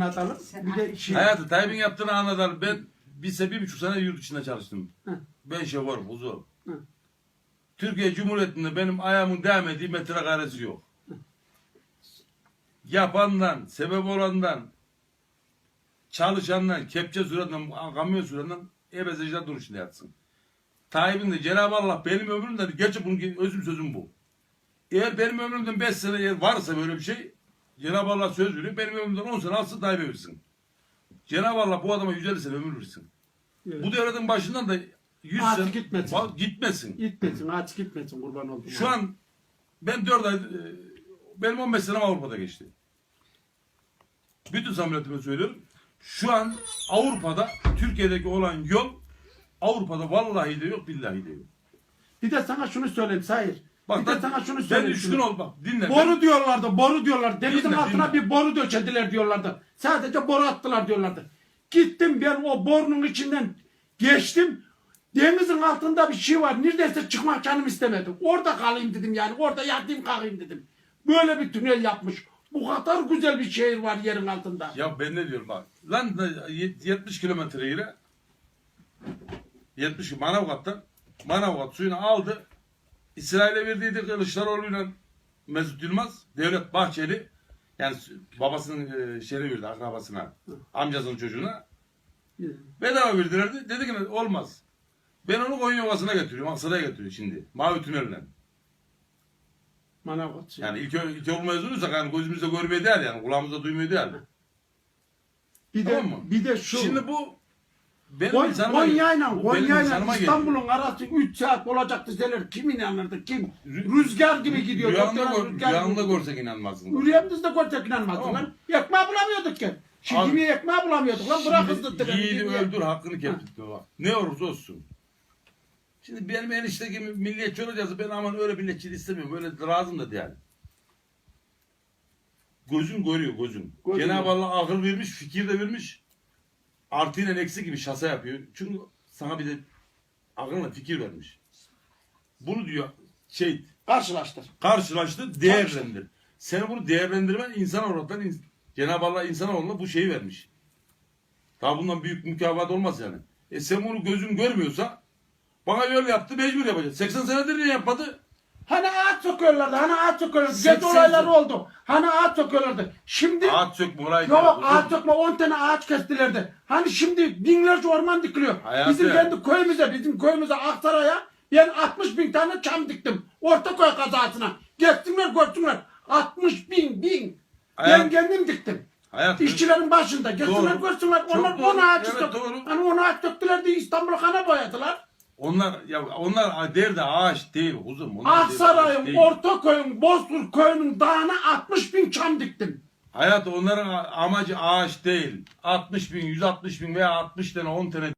atalım. Bir de şey. Hayatı Tayyip'in yaptığını anlatalım. Ben bir bir buçuk sene yurt içinde çalıştım. Hı. Ben şoförüm, huzur. Hı. Türkiye Cumhuriyeti'nde benim ayağımın değmediği metrekaresi yok. Yapandan, sebep olandan, çalışandan, kepçe sürenden, kamyon sürenden ebezeciler duruşunda yatsın. Tayyip'in de Cenab-ı Allah benim ömrümden, gerçi bunun özüm sözüm bu. Eğer benim ömrümden 5 sene varsa böyle bir şey, Cenab-ı Allah söz veriyor, benim ömrümden 10 sene alsın Tayyip'e versin. Cenab-ı Allah bu adama 150 sene ömür versin. Evet. Bu devletin başından da 100 Artık sene gitmesin. Bak, gitmesin. Gitmesin, aç gitmesin kurban oldum. Şu an ben 4 ay, e, benim 15 senem Avrupa'da geçti. Bütün samimiyetimi söylüyorum. Şu an Avrupa'da, Türkiye'deki olan yol Avrupa'da vallahi de yok, billahi de yok. Bir de sana şunu söyleyeyim Sayır. Bak bir de ben, sana şunu ben söyleyeyim. üç gün oldu bak dinle. Boru diyorlardı, boru diyorlar. Denizin Dinle, altına dinle. bir boru döşediler diyorlardı. Sadece boru attılar diyorlardı. Gittim ben o borunun içinden geçtim. Denizin altında bir şey var. Neredeyse çıkmak canım istemedi. Orada kalayım dedim yani. Orada yatayım kalkayım dedim. Böyle bir tünel yapmış. Bu kadar güzel bir şehir var yerin altında. Ya ben ne diyorum bak. Lan da y- 70 kilometre yere 70 Manavgat'tan Manavgat suyunu aldı. İsrail'e verdiydi Kılıçdaroğlu'yla Mesut Yılmaz, Devlet Bahçeli yani babasının e, şeyini verdi akrabasına, amcasının çocuğuna. Bedava verdilerdi. Dedi ki olmaz. Ben onu Konya Ovası'na getiriyorum. Aksaray'a getiriyor şimdi. Mavi tünelle. Manavgat. Yani ilk, ilk yol mezunuysak yani gözümüzde görmeye değer yani. Kulağımızda duymaya değer. bir de tamam mı? bir de şu. Şimdi bu benim Kon- insanıma Konya'yla bu benim Konya'yla insanıma. İstanbul'un arası 3 saat olacak deseler kim inanırdı kim? Rü- Rüzgar gibi gidiyor. Rüyanda, Doktorlar gör, rüzgar gibi. görsek inanmazsın. Rüyamızda görsek inanmazdık Tamam. lan. Ekmeği bulamıyorduk ki. Şimdi Abi- ekmeği bulamıyorduk lan. Bırak hızlı Şimdi yiğidi öldür hakkını keptirtme bak. Ne olursa olsun. Şimdi benim enişte gibi milliyetçi olacağız. Ben aman öyle milliyetçiliği istemiyorum. Öyle razım da değil. Gözün görüyor gözün. Gözün Cenab-ı. Allah akıl vermiş, fikir de vermiş. Artıyla eksi gibi şasa yapıyor. Çünkü sana bir de akılla fikir vermiş. Bunu diyor şey Karşılaştır. karşılaştır, değerlendir. Sen bunu değerlendirmen insan olaraktan ins- Cenab-ı Allah insanoğluna bu şeyi vermiş. Daha bundan büyük mükafat olmaz yani. E sen bunu gözün görmüyorsa bana öyle yaptı mecbur yapacak. 80 senedir niye yapmadı? Hani ağaç sokuyorlardı. Hani ağaç sokuyorlardı. Seksen Gezi olayları oldu. Hani ağaç sokuyorlardı. Şimdi Ağaç sökme olayı. Yok değil. ağaç sokma 10 tane ağaç kestilerdi. Hani şimdi binlerce orman dikiliyor. Hayatı. Bizim kendi köyümüze, bizim köyümüze Aksaray'a ben 60 bin tane çam diktim. Ortaköy kazasına. Geçsinler görsünler. 60 bin bin. Ben Hayat- kendim diktim. Hayatı. İşçilerin başında. Geçsinler Doğru. görsünler. Çok Onlar doğru. 10 ağaç Evet, sök- doğru. Hani 10 ağaç döktüler diye İstanbul'u kana boyadılar. Onlar ya onlar derdi ağaç değil kuzum. Onlar Aksaray'ın. Ortaköy'ün, Bozkurt köyünün dağına 60 bin çam diktim. Hayat onların amacı ağaç değil. 60 bin, 160 bin veya 60 tane 10 tane